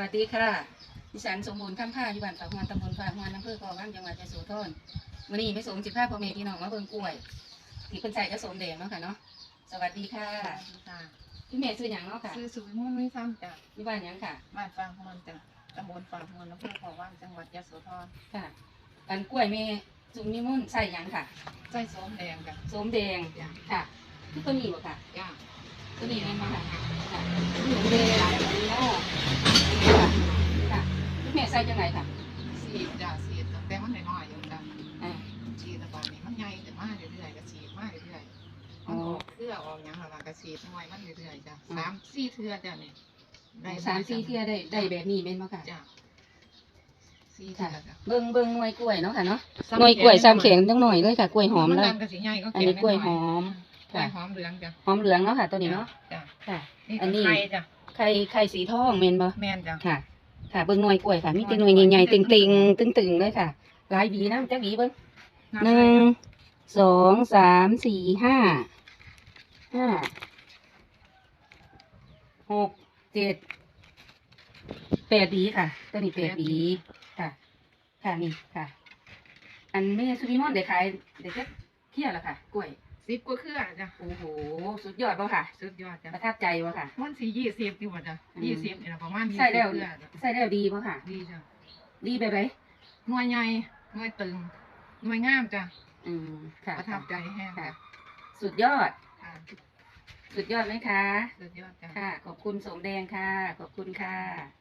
วัสดีค่ะ ดิฉันสมบูรณ์ข้ามผ้าอยู่บ้านปากฮวนตำบลฝากฮวนอำเภอเกาะว่างจังหวัดยะโสธรวันนี้ไม่สมจิตภาพพ่อแม่พี่น้องมาเบิ่งกล้วยที่เพิ่นใส่กระสมแดงเนาะค่ะเนาะ สวัสดีค่ะค่ะพี่แม่ซื้อหยังเนาะค่ะชื่อสุวิมลวิซ้ำจากอยู่บ้านหยังค่ะ บ้านฟางพมนจากตำบลฟางพมนอำเภอขอว่างจังหวัดยะโสธรค่ะอันกล้วยแม่จุ่มนิมุ่นใส่หยังค่ะใจโสมแดงจ้ะสมแดงจ้ะค่ะคือตัวนี้บ่ค่ะ จ้าตัวนี้แม่นบ่ค่ะค่ะสมแดงอันนี้เนาะค่ะค่ะพี่แม่ใส่ จังไงค่ะสีดจ้าสีดแต่มันน้อยๆอยู่จ้ะอ่าสีดแต่ก่อนนี้มันใหญ่แต่มาเรื่อยๆก็สีดมาเรื่อยๆมันออกเครือออกหยังและล่ะก็สีดน้อยมันเรื่อยๆจ้ะสามสี่เทื่อจ้ะนี่ได้สามสี่เที่ยได้ได้แบบนี้แม่นบ่ค่ะจ้ะสี่เทื่ค่ะอจ้ะเบิ่งเบิ่งหน่วยกล้วยเนาะค่ะเนาะหน่วยกล้วยซ้ำแข็งจังหน่อยเลยค่ะกล้วยหอมมันเลยดันก็สีใหญ่ก็อันนี้กล้วยหอม กล้วยหอมเหลืองจ้ะหอมเหลืองเนาะค่ะตัวนี้เนาะจ้ะค่ะนี่อันนี้ ไข่จ้ะไข่ไข่สีทองแม่นบ่แม่นจ้ะค่ะ ค่ะเบิ่งหน่วยกล้วยค่ะมีแต่หน่วยใหญ่ๆติ่งๆตึงๆเลยค่ะ หลายหวีนะจักหวีเบิ่งหนึ่งสองสามสี่ห้าห้าหกเจ็ดแปดหวีค่ะตัวนี้แปดหวีค่ะ ค่ะนี่ค่ะ อันแม่สุวิมอนได้ขายได้แค่เที่ยวละค่ะ กล้วย สิบกว่าเครือจ้ะโอ้โห สุดยอดป่ะค่ะ สุดยอดจ้ะประทับใจป่ะค่ะ มันสี่ยี่สิบอยู่ป่ะจ้ะอืมยี่สิบเนี่ยประมาณยี่ใส่สิบแล้วเครือจ้ะใส่แล้วดีป่ะค่ะ ดีจ้ะดีไปไหมหน่วยใหญ่หน่วยตึงหน่วยงามจ้ะอืมค่ะประทับใจแห้งค่ะ จ้ะสุดยอด ค่ะสุดยอดไหมคะ สุดยอดจ้ะ ค่ะ ขอบคุณสมแดงค่ะ ขอบคุณค่ะ